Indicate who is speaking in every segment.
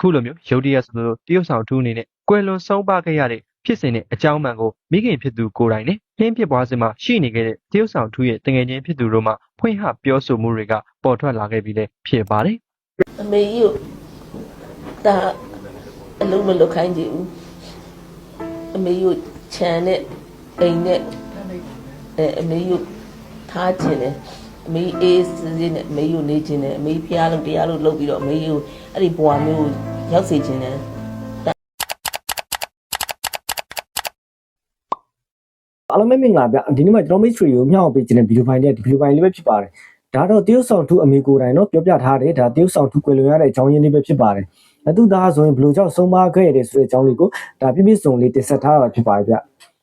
Speaker 1: အခုလိုမျိုးရုတ်တရက်ဆိုလို့တရုတ်ဆောင်ထူးအနေနဲ့ကွယ်လွန်ဆုံးပါခဲ့ရတဲ့ဖြစ်စဉ်နဲ့အကြောင်းမှန်ကိုမိခင်ဖြစ်သူကိုယ်တိုင်နဲ့ဟင်းဖြစ်ပွားစဉ်မှာရှိနေခဲ့တဲ့တရုတ်ဆောင်ထူးရဲ့တငယ်ချင်းဖြစ်သူတို့မှဖွင့်ဟပြောဆိုမှုတွေကပေါ်ထွက်လာခဲ့ပြီးလည်းဖြစ်ပါတယ်
Speaker 2: အမေကြီးကိုဒါအလုံးမလုပ်ခိုင်းကြည့်ဘူးအမေကြီးကိုခြံနဲ့အိမ်နဲ့အဲအမေကြီးကိုထားခြင်းနဲ့အမေကြီးအေးစစင်းနဲ့အမေကြီးကိုနေခြင်းနဲ့အမေကြီးဖျားလို့တရားလို့လုပ်ပြီးတော့အမေကြီးကိုအဲ့ဒီဘဝမျိုးကို ရောက်စေခြင်းနဲ့
Speaker 3: အားလုံးပဲမင်္ဂလာဗျဒီနေ့မှာကျွန်တော် mystery ကိုမျှောက်ပေးခြင်းတဲ့ဗီဒီယိုဖိုင်နဲ့ဒီဗီဒီယိုဖိုင်လေးပဲဖြစ်ပါတယ်ဒါတော့တရုတ်ဆောင်ထူအမေကိုယ်တိုင်တော့ပြောပြထားတယ်ဒါတရုတ်ဆောင်ထူကွယ်လွန်ရတဲ့အကြောင်းရင်းလေးပဲဖြစ်ပါတယ်အဲသူသားဆိုရင်ဘယ်လိုကြောင့်ဆုံးမခဲ့ရတဲ့ဆိုတဲ့အကြောင်းလေးကိုဒါပြပြစုံလေးတင်ဆက်ထားတာဖြစ်ပါတယ်ဗျ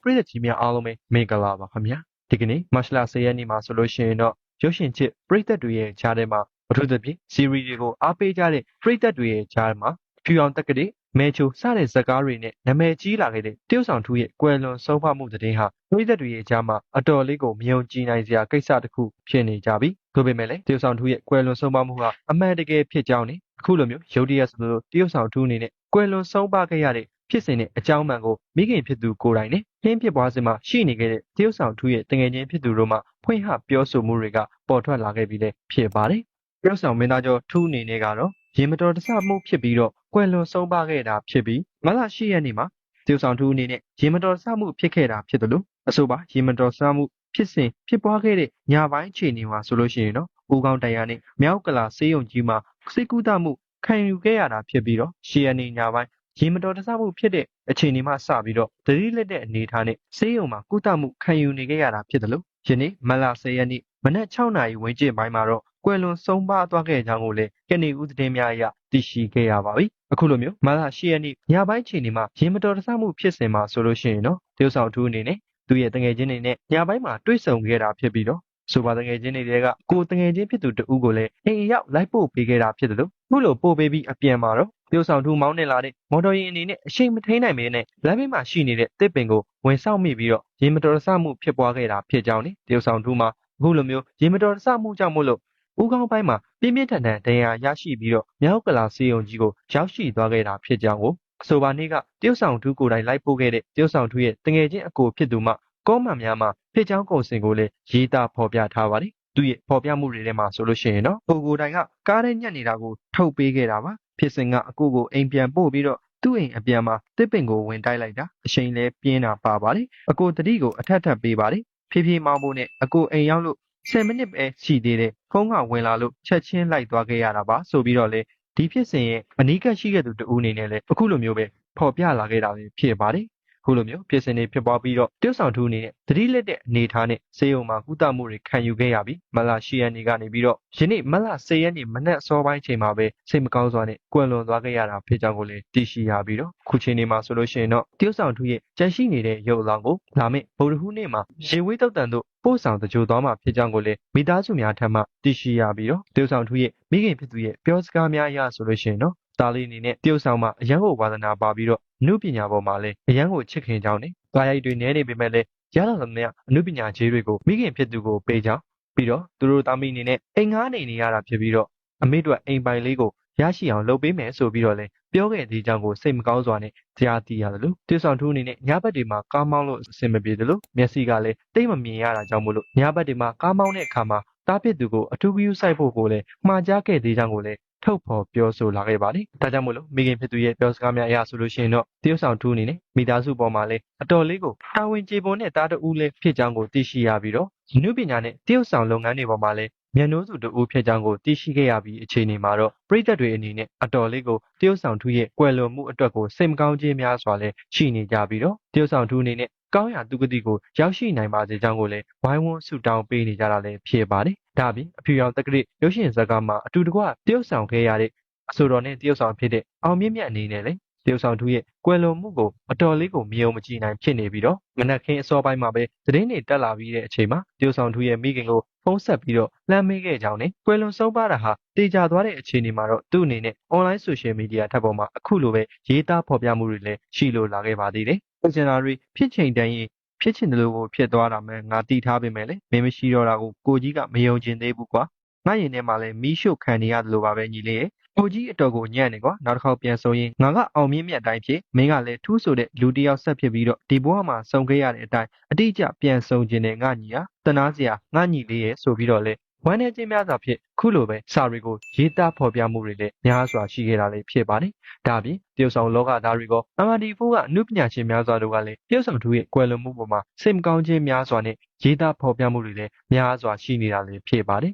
Speaker 1: ပြည်သက်ကြီးများအားလုံးပဲမင်္ဂလာပါခင်ဗျာဒီကနေ့မတ်လ10ရက်နေ့မှာဆိုလို့ရှိရင်တော့ရုပ်ရှင်ချစ်ပြည်သက်တွေရဲ့ကြားထဲမှာအထူးသဖြင့် series တွေကိုအားပေးကြတဲ့ပြည်သက်တွေရဲ့ကြားမှာ ဖြူအောင်တက်ကလေးမဲချိုစတဲ့ဇာတ်ကားတွေနဲ့နာမည်ကြီးလာခဲ့တဲ့တရုတ်ဆောင်ထူးရဲ့ကွယ်လွန်ဆုံးဖမှုသတင်းဟာပြည်သက်တွေရဲ့ကြားမှာအတော်လေးကိုမယုံကြည်နိုင်စရာကိစ္စတစ်ခုဖြစ်နေကြပြီ။ဒါပေမဲ့လည်းတရုတ်ဆောင်ထူးရဲ့ကွယ်လွန်ဆုံးဖမှုဟာအမှန်တကယ်ဖြစ်ကြောင်းနဲ့အခုလိုမျိုးရုတ်တရက်ဆိုလို့တရုတ်ဆောင်ထူးအနေနဲ့ကွယ်လွန်ဆုံးပါခဲ့ရတဲ့ဖြစ်စဉ်နဲ့အကြောင်းမှန်ကိုမိခင်ဖြစ်သူကိုယ်တိုင်နဲ့ဟင်းဖြစ်ပွားစဉ်မှာရှိနေခဲ့တဲ့တရုတ်ဆောင်ထူးရဲ့တငယ်ချင်းဖြစ်သူတို့မှဖွင့်ဟပြောဆိုမှုတွေကပေါ်ထွက်လာခဲ့ပြီးလည်းဖြစ်ပါတယ်။တရုတ်ဆောင်မင်းသားကျော်ထူးအနေနဲ့ကတော့ ရေမတော်တဆမှုဖြစ်ပြီးတော့ကွယ်လွန်ဆုံးပါခဲ့တာဖြစ်ပြီးမလရှိရက်နေ့မှာတရုတ်ဆောင်ထူးအနေနဲ့ရေမတော်တဆမှုဖြစ်ခဲ့တာဖြစ်တယ်လို့အဆိုပါရေမတော်တဆမှုဖြစ်စဉ်ဖြစ်ပွားခဲ့တဲ့ညပိုင်းချိန်တွေမှာဆိုလို့ရှိရင်တော့ဦးကောင်းတရားနဲ့မြောက်ကလာစေးရုံကြီးမှာစိတ်ကူးတမှုခံယူခဲ့ရတာဖြစ်ပြီးတော့ရှီယန်နေညပိုင်းရေမတော်တဆမှုဖြစ်တဲ့အချိန်ဒီမှစပြီးတော့သတိလက်တဲ့အနေအထားနဲ့စေးရုံမှာကုသမှုခံယူနေခဲ့ရတာဖြစ်တယ်လို့ယနေ့မလ10ရက်နေ့မနက်6နာရီဝန်းကျင်ပိုင်းမှာတော့ ကွယ်လွန်ဆုံးပါသွားခဲ့ကြောင်းကိုလည်းကနေဦးသတင်းများအရသိရှိခဲ့ရပါပြီအခုလိုမျိုးမလ10ရက်နေ့ညပိုင်းချိန်ဒီမှာရေမတော်တဆမှုဖြစ်စဉ်မှာဆိုလို့ရှိရင်တော့တရုတ်ဆောင်ထူးအနေနဲ့သူ့ရဲ့တငယ်ချင်းတွေနဲ့ညပိုင်းမှာတွေ့ဆုံခဲ့တာဖြစ်ပြီးတော့ဆိုပါတငယ်ချင်းတွေကကိုတငယ်ချင်းဖြစ်သူတဦးကိုလည်းအိမ်ရောက်လိုက်ပို့ပေးခဲ့တာဖြစ်တယ်လို့ခုလိုပို့ပေးပြီးအပြန်မှာတော့တရုတ်ဆောင်ထူးမောင်းနေလာတဲ့မော်တော်ယာဉ်အနေနဲ့အရှိန်မထိန်နိုင်မင်းနဲ့လမ်းဘေးမှာရှိနေတဲ့တစ်ပင်ကိုဝင်ဆောက်မိပြီးတော့ရေမတော်တဆမှုဖြစ်ပွားခဲ့တာဖြစ်ကြောင်းနဲ့တရုတ်ဆောင်ထူးမှာအခုလိုမျိုးရေမတော်တဆမှုကြောင့်မို့လို့ ဦးခေါင်းပိုင်းမှာပြင်းပြင်းထန်ထန်ဒဏ်ရာရရှိပြီးတော့မြောက်ကလာစေယုံကြီးကိုရောက်ရှိသွားခဲ့တာဖြစ်ကြောင်းကိုအဆိုပါနေ့ကတရုတ်ဆောင်ထူးကိုယ်တိုင်လိုက်ပို့ခဲ့တဲ့တရုတ်ဆောင်ထူးရဲ့တငယ်ချင်းအကိုဖြစ်သူမှကောမှန်များမှာဖြစ်ချောင်းကုံစင်ကိုလည်းရေးသားဖော်ပြထားပါတယ်သူရဲ့ဖော်ပြမှုတွေထဲမှာဆိုလို့ရှိရင်တော့ကိုကိုတိုင်ကကားထဲညက်နေတာကိုထုတ်ပေးခဲ့တာပါဖြစ်စဉ်ကအကိုကိုအိမ်ပြန်ပို့ပြီးတော့သူ့အိမ်အပြန်မှာတစ်ပင်ကိုဝင်တိုက်လိုက်တာအချိန်လဲပြင်းတာပါပါတယ်အကိုတတိကိုအထက်ထပ်ပေးပါတယ်ဖြည်းဖြည်းမောင်းဖို့နဲ့အကိုအိမ်ရောက်လို့ 10မိနစ်ပဲရှိသေးတယ်ဖုန်းကဝင်လာလို့ချက်ချင်းလိုက်သွားခဲ့ရတာပါဆိုပြီးတော့လေဒီဖြစ်စဉ်ရဲ့အနီးကပ်ရှိခဲ့သူတဦးအနေနဲ့လည်းအခုလိုမျိုးပဲဖော်ပြလာခဲ့တာပဲဖြစ်ပါတယ် ခုလိုမျိုးဖြစ်စဉ်တွေဖြစ်ပွားပြီးတော့တရုတ်ဆောင်ထူးအနေနဲ့သတိလက်တဲ့အနေအထားနဲ့စေယုံမှာကုသမှုတွေခံယူခဲ့ရပြီးမလရှိရနေကနေပြီးတော့ယနေ့မလ10ရက်နေ့မနက်စောပိုင်းချိန်မှာပဲစိတ်မကောင်းစွာနဲ့ကွယ်လွန်သွားခဲ့ရတာဖြစ်ကြောင်းကိုလည်းသိရှိရပြီးတော့ခုချိန်ဒီမှာဆိုလို့ရှိရင်တော့တရုတ်ဆောင်ထူးရဲ့ကြန့်ရှိနေတဲ့ရုပ်အလောင်းကိုလာမယ့်ဗုဒ္ဓဟူးနေ့မှာရေဝေးတုတ်တန်တို့ပို့ဆောင်တကြိုသွားမှာဖြစ်ကြောင်းကိုလည်းမိသားစုများထံမှသိရှိရပြီးတော့တရုတ်ဆောင်ထူးရဲ့မိခင်ဖြစ်သူရဲ့ပြောစကားများအရဆိုလို့ရှိရင်တော့ တာလီအနေနဲ့တရုတ်ဆောင်မှာအရန်ကိုဝါသနာပါပြီးတော့အမှုပညာပေါ်မှာလည်းအရန်ကိုချစ်ခင်ကြောင်းနဲ့ကာရိုက်တွေနဲနေပေမဲ့လည်းရလာသမျှအမှုပညာခြေတွေကိုမိခင်ဖြစ်သူကိုပေးကြောင်းပြီးတော့သူတို့သားမိအနေနဲ့အိမ်ငားနေနေရတာဖြစ်ပြီးတော့အမေတို့အိမ်ပိုင်လေးကိုရရှိအောင်လုပ်ပေးမယ်ဆိုပြီးတော့လည်းပြောခဲ့သေးကြောင်းကိုစိတ်မကောင်းစွာနဲ့ကြားသိရတယ်လို့တဆောင်ထူးအနေနဲ့ညဘက်တွေမှာကားမောင်းလို့အဆင်မပြေတယ်လို့မျက်စိကလည်းတိတ်မမြင်ရတာကြောင့်မို့လို့ညဘက်တွေမှာကားမောင်းတဲ့အခါမှာတားပစ်သူကိုအထူးဂရုစိုက်ဖို့ကိုလည်းမှားကြားခဲ့သေးကြောင်းကိုလည်း ထုတ်ဖော်ပြောဆိုလာခဲ့ပါတယ်။ဒါကြောင့်မို့လို့မိခင်ဖြစ်သူရဲ့ပြောစကားများအရဆိုလို့ရှိရင်တော့တရုတ်ဆောင်ထူးအနေနဲ့မိသားစုပေါ်မှာလည်းအတော်လေးကိုတာဝန်ကျေပွန်တဲ့တားတဦးလေးဖြစ်ကြောင်းကိုသိရှိရပြီးတော့နုပညာနဲ့တရုတ်ဆောင်လုပ်ငန်းတွေပေါ်မှာလည်းမျက်နှိုးစုတူဦးဖြစ်ကြောင်းကိုသိရှိခဲ့ရပြီးအခြေအနေမှာတော့ပြည်သက်တွေအနေနဲ့အတော်လေးကိုတရုတ်ဆောင်ထူးရဲ့ကွယ်လွန်မှုအတွက်ကိုစိတ်မကောင်းခြင်းများစွာလည်းရှိနေကြပြီးတော့တရုတ်ဆောင်ထူးအနေနဲ့ကောင်းရာသူကတိကိုရောက်ရှိနိုင်ပါစေကြောင်းကိုလည်းဝိုင်းဝန်းဆုတောင်းပေးနေကြတာလည်းဖြစ်ပါတယ်။ ဒါအပြင်အဖြူရောင်တက္ကရာရုပ်ရှင်ဇာတ်ကားမှာအတူတကွတရုတ်ဆောင်ခဲ့ရတဲ့အဆိုတော်နဲ့တရုတ်ဆောင်ဖြစ်တဲ့အောင်မြင့်မြတ်အနေနဲ့လည်းတရုတ်ဆောင်ထူးရဲ့ကွယ်လွန်မှုကိုအတော်လေးကိုမြင်ုံမကြည့်နိုင်ဖြစ်နေပြီးတော့မနက်ခင်းအစောပိုင်းမှာပဲသတင်းတွေတက်လာပြီးတဲ့အချိန်မှာတရုတ်ဆောင်ထူးရဲ့မိခင်ကိုဖုန်းဆက်ပြီးတော့လှမ်းမေးခဲ့ကြောင်းနဲ့ကွယ်လွန်ဆုံးပါတာဟာတေချာသွားတဲ့အခြေအနေမှာတော့သူ့အနေနဲ့ online social media ထပ်ပေါ်မှာအခုလိုပဲရေးသားဖော်ပြမှုတွေလည်းရှိလို့လာခဲ့ပါသေးတယ်။ Dictionary ဖြစ်ချိန်တန်းရင် ဖြစ်ချင်တယ်လို့ကိုဖြစ်သွားတာမှငါတီးထားပေမဲ့လည်းမင်းမရှိတော့တာကိုကိုကြီးကမယုံကျင်သေးဘူးကွာငါရင်ထဲမှာလည်းမီးရှို့ခံနေရတယ်လို့ပါပဲညီလေးရဲ့အိုကြီးအတော်ကိုညံ့နေကွာနောက်တစ်ခေါက်ပြန်ဆိုရင်ငါကအောင်မြင့်မြတ်တိုင်းဖြစ်မင်းကလည်းထူးဆိုတဲ့လူတစ်ယောက်ဆက်ဖြစ်ပြီးတော့ဒီဘဝမှာစုံခဲ့ရတဲ့အတိုင်းအတိအကျပြန်စုံခြင်းနဲ့ငါညီဟာတနာစရာငါညီလေးရဲ့ဆိုပြီးတော့လေ ဝမ်းနေခြင်းများစွာဖြင့်ခုလိုပဲစာရီကိုရေးသားဖော်ပြမှုတွေလည်းများစွာရှိခဲ့တာလည်းဖြစ်ပါတယ်ဒါအပြင်တရုတ်ဆောင်လောကသားတွေက MRD4 ကအမှုပညာရှင်များစွာတို့ကလည်းတရုတ်ဆောင်သူရဲ့ကွယ်လွန်မှုပေါ်မှာစိတ်မကောင်းခြင်းများစွာနဲ့ရေးသားဖော်ပြမှုတွေလည်းများစွာရှိနေတာလည်းဖြစ်ပါတယ်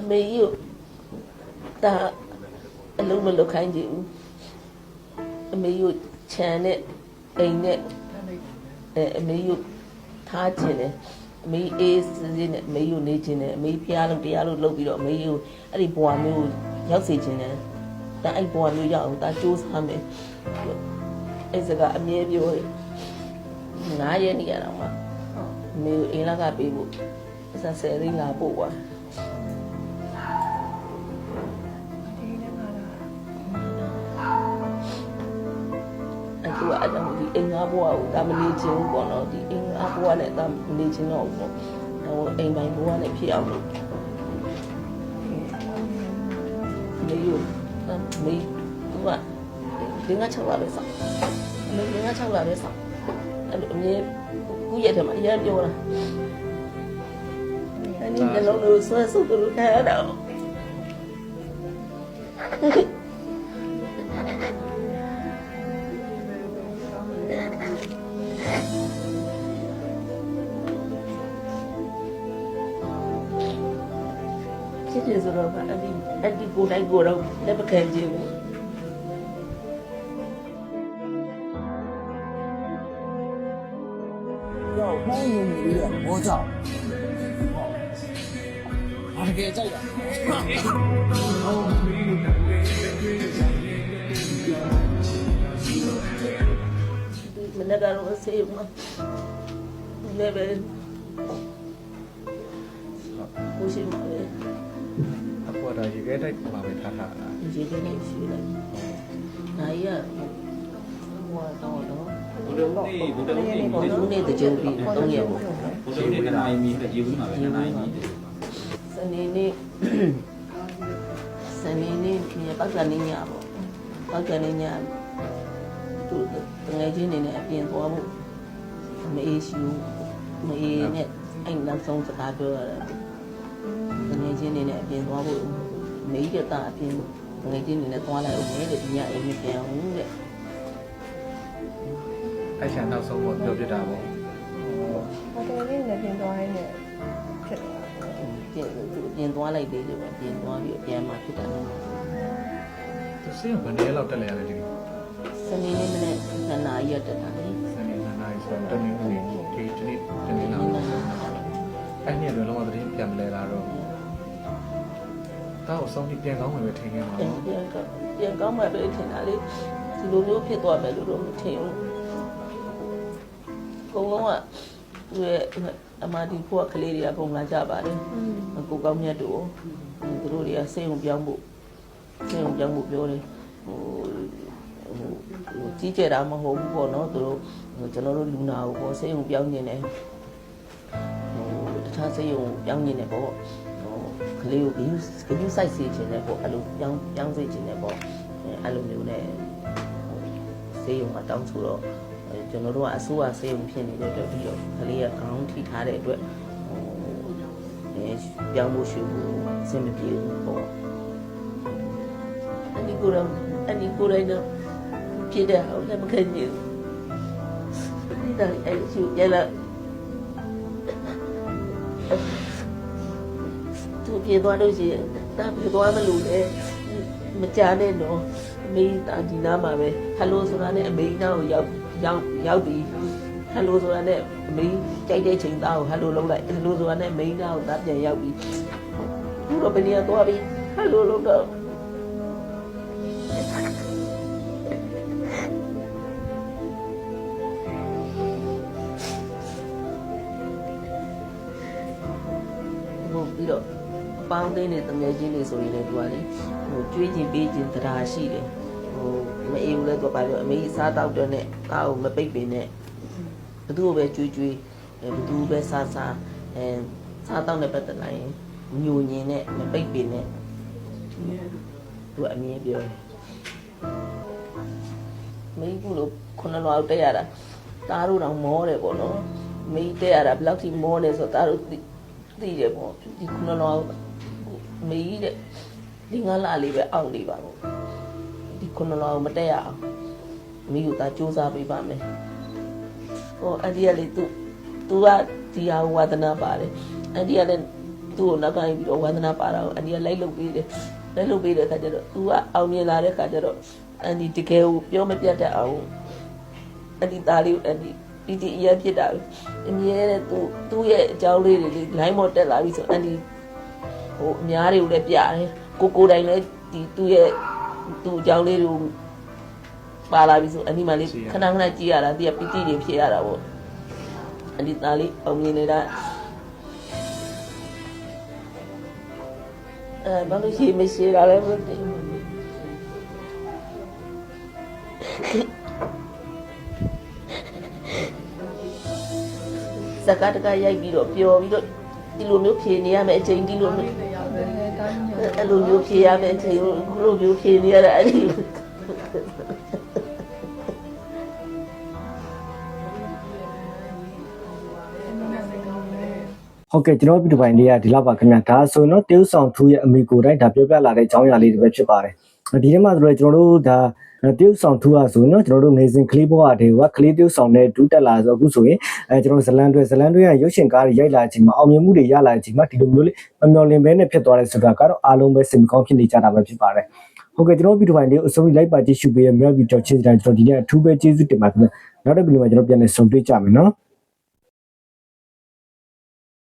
Speaker 2: အမေကြီးကိုဒါအလုံးမလုပ်ခိုင်းကြည့်ဘူးအမေကြီးကိုခြံနဲ့အိမ်နဲ့အဲအမေကြီးကိုထားခြင်းတယ် အမေကြီးအေးစစင်းနဲ့အမေကြီးကိုနေခြင်းတယ်အမေကြီးဖျားလို့တရားလို့လုပ်ပြီးတော့အမေကြီးကိုအဲ့ဒီဘဝမျိုးကိုရောက်စေခြင်းတယ်ဒါအဲ့ဘဝမျိုးရောက်အောင်ဒါစူးစမ်းမယ်အဲ့စကအမြဲပြောတယ်ငါးရက်နေရတော့မှအမေကိုအိမ်လက်ကပေးဖို့ဆက်ဆယ်ရင်းလာပို့ အဲ့သူကအဲ့ကြောင့်ဒီအင်္ဂါဘွားကိုဒါမနေခြင်းဘူးပေါ့နော်ဒီအင်္ဂါဘွားနဲ့ဒါမနေခြင်းတော့ဘူးပေါ့ဟိုအိမ်ပိုင်ဘွားနဲ့ဖြစ်အောင်လို့မေယူမေသူကဒီငါ6လပဲစောင့်မေဒီငါ6လပဲစောင့်အဲ့လိုအမြဲခုရက်တယ်မှာအရင်ပြောတာအဲ့ဒီလည်းလို့ဆွဲဆုပ်လို့ခဲတော့ ဖြစ်ဖြစ်ဆိုတော့မှအဲ့ဒီအဲ့ဒီကိုယ်တိုင်းကိုယ်တော့လက်မခံခြင်းဘူး
Speaker 4: တော့ဘုန်းကြီးကြီးကဘောကြောင့်ဘာတကယ်ကြိုက်တာ
Speaker 2: မနေ့ကတော့ဆေးမှာလည်းပဲကိုရှိမှာ
Speaker 5: ပဲ တော့ရေခဲတိုက်မှာပဲထားထားတာ
Speaker 2: ဒီဒီလေးရှိလိုက်နိုင်ရဟိုတော့တော့
Speaker 6: ဘုဒ္ဓနေ့ဘုဒ္ဓနေ့
Speaker 2: ဘုံလုံးနဲ့တကြိမ်ပြီးတော့ရဘူး
Speaker 6: ဘုဒ္ဓနေ့တနာရီမီတရေဘူးမှာပဲတနာရီမီ
Speaker 2: စနေနေ့စနေနေ့မြေပောက်ကနေညပေါ့ပောက်ကနေညသူတငယ်ချင်းနေနဲ့အပြင်သွားဖို့မအေးရှိဘူးမအေးနဲ့အဲ့နောက်ဆုံးစကားပြောရတာတငယ်ချင်းနေနဲ့အပြင်သွားဖို့ မေးရတာအပြင်တငယ်ချင်းနေနဲ့သွားလိုက်ဦးမယ်တဲ့ဒီညအိမ်မပြန်ဘူးတဲ့
Speaker 5: အဲ့ချာနောက်ဆုံးတော့ပြောပြတာပေါ့
Speaker 7: ဟိုတယ်လေးနဲ့ပြင်သွားရင်းနဲ့ဖြစ်နေတာ
Speaker 2: ပြင်သူပြင်သွားလိုက်သေးတယ်ပေါ့ပြင်သွားပြီးပြန်มาဖြစ်တာ
Speaker 5: သူစင်းဘယ်နည်းလောက်တက်လဲရလဲဒီ
Speaker 2: စနေနေ့မနေ့ကနာရက်တက်တာလေ
Speaker 5: စနေနေ့နိုင်ဆိုတော့တနင်္ဂနွေဒီဒီနေ့တနင်္လာအဲ့နေ့တော့လုံးဝသတင်းပြန်မလဲလာတော့ တောက်ဆုံးပြီးပြန်ကောင်းမယ်ပဲထင်ခဲ့မှာ
Speaker 2: ပြန်
Speaker 5: ပေါ့
Speaker 2: ပြန်ကပြန်ကောင်းမှပဲထင်တာလေဒီလိုမျိုးဖြစ်သွားမယ်လို့တော့မထင်ဘူးဘုံလုံးကသူရဲ့အမဒီဖို့ကလေးတွေကပုံလာကြပါတယ်ကိုကောင်းမြတ်တို့သူတို့တွေကစိတ်ုံပြောင်းဖို့စိတ်ုံပြောင်းဖို့ပြောတယ်ဟိုဟိုကြီးကျယ်တာမဟုတ်ဘူးပေါ့နော်သူတို့ကျွန်တော်တို့လူနာကိုပေါ့စိတ်ုံပြောင်းနေတယ်ဟိုတခြားစိတ်ုံပြောင်းနေတယ်ပေါ့ဟို ကလေးကိုဂယူဂယူစိုက်စေခြင်းနဲ့ပေါ့အဲ့လိုပြောင်းပြောင်းစေခြင်းနဲ့ပေါ့အဲအဲ့လိုမျိုးနဲ့စေယုံမှာတောင်းဆိုတော့အဲကျွန်တော်တို့ကအစိုးရစေယုံဖြစ်နေတဲ့အတွက်ပြီးတော့ကလေးကခေါင်းထိထားတဲ့အတွက်ဟိုအဲပြောင်းဖို့ရှိဖို့အဆင်မပြေဘူးပေါ့အနီကိုယ်တော့အနီကိုယ်တိုင်းတော့ဖြစ်တဲ့အောင်လည်းမခံနိုင်ဘူးဒီတိုင်းအဲ့ရှိရလာ ပြေသွားလို့ရှိရင်ဒါပြေသွားမလို့လေမကြနဲ့တော့အမေတာဒီနားမှာပဲဟယ်လိုဆိုတာနဲ့အမေနားကိုရောက်ရောက်ရောက်ပြီးဟယ်လိုဆိုတာနဲ့အမေကြိုက်တဲ့ချိန်သားကိုဟယ်လိုလုပ်လိုက်ဟယ်လိုဆိုတာနဲ့အမေနားကိုသားပြန်ရောက်ပြီးခုတော့ဘယ်နေရာသွားပြီးဟယ်လိုလုပ်တော့ဟိုပြီးတော့အ ပေါင်းအသင်းနဲ့တငယ်ချင်းတွေဆိုရင်လည်းသူကလေဟိုကျွေးခြင်းပေးခြင်းတရားရှိတယ်ဟိုမအေးဘူးလဲသူကပါပြောအမေစားတောက်တဲ့နဲ့ကားကိုမပိတ်ပင်နဲ့ဘသူ့ကိုပဲကျွေးကျွေးအဲဘသူပဲစားစားအဲစားတောက်နဲ့ပတ်သက်လာရင်ညိုညင်နဲ့မပိတ်ပင်နဲ့သူကအမြင်ပြောတယ်မေးဘူးလို့ခုနလောက်တက်ရတာတားတို့တော့မောတယ်ပေါ့နော်မေးတက်ရတာဘယ်လောက်ထိမောလဲဆိုတော့တားတို့သိသိတယ်ပေါ့ဒီခုနလောက် မေးတဲ့ဒီငါလာလေးပဲအောက်လေးပါပေါ့ဒီခုနလောက်မတက်ရအောင်မိကိုသာစူးစမ်းပေးပါမယ်ဟိုအန်ဒီကလေသူသူကဒီဟာဝါသနာပါတယ်အန်ဒီကလည်းသူ့ကိုနောက်ကနေပြီးတော့ဝါသနာပါတာကိုအန်ဒီကလိုက်လုပ်ပေးတယ်လိုက်လုပ်ပေးတဲ့အခါကျတော့သူကအောင်မြင်လာတဲ့အခါကျတော့အန်ဒီတကယ်ကိုပြောမပြတ်တတ်အောင်အန်ဒီသားလေးကိုအန်ဒီပီတီအရင်ဖြစ်တာပဲအမြဲတဲ့သူသူ့ရဲ့အကြောင်းလေးတွေလေး line ပေါ်တက်လာပြီဆိုအန်ဒီ ဟိုအများတွေကိုလည်းပြတယ်ကိုကိုတိုင်လည်းဒီသူ့ရဲ့သူ့အကြောင်းလေးတွေကိုပါလာပြီဆိုအန်ဒီမလေးခဏခဏကြည့်ရတာသူကပီတီတွေဖြစ်ရတာပေါ့အန်ဒီသားလေးအောင်မြင်နေတာအဲဘာလို့ရှိမရှိတာလဲမသိဘူးစကားတကရိုက်ပြီးတော့ပျော်ပြီးတော့ ဒီလိုမျိုးဖြေနေရမယ်အချိန်ဒီလိုမျိုးအဲ့လိုမျိုးဖြေရမယ်အချိန်ကိုခုလိုမျိုးဖြေနေရတာအဲ့ဒီလို
Speaker 3: ဟုတ်ကဲ့ကျွန်တော်ဗီဒီယိုပိုင်းလေးကဒီလောက်ပါခင်ဗျာဒါဆိုရင်တော့တေးဥဆောင်ထူးရဲ့အမေကိုတိုင်းဒါပြောပြလာတဲ့အကြောင်းအရာလေးတွေပဲဖြစ်ပါတယ် ဒီထဲမှာဆိုတော့ကျွန်တော်တို့ဒါတေးဥဆောင်ထူးอ่ะဆိုရင်တော့ကျွန်တော်တို့ငယ်စဉ်ကလေးဘဝတွေကကလေးတေးဥဆောင်နဲ့ဒူးတက်လာဆိုအခုဆိုရင်အဲကျွန်တော်ဇလန်တွေဇလန်တွေကရုပ်ရှင်ကားတွေရိုက်လာချိန်မှာအောင်မြင်မှုတွေရလာချိန်မှာဒီလိုမျိုးလေးမမျော်လင့်ဘဲနဲ့ဖြစ်သွားတယ်ဆိုတာကတော့အားလုံးပဲစိတ်မကောင်းဖြစ်နေကြတာပဲဖြစ်ပါတယ်ဟုတ်ကဲ့ကျွန်တော်ဗီဒီယိုပိုင်းလေးကိုအစိုးရလိုက်ပါကြည့်ရှုပေးရမြောက်ဗီဒီယိုချင်းစတိုင်းကျွန်တော်ဒီနေ့အထူးပဲကျေးဇူးတင်ပါတယ်ခင်ဗျာနောက်တဲ့ဗီဒီယိုမှာကျွန်တော်ပြန်လည်ဆုံတွေ့ကြမယ်နော်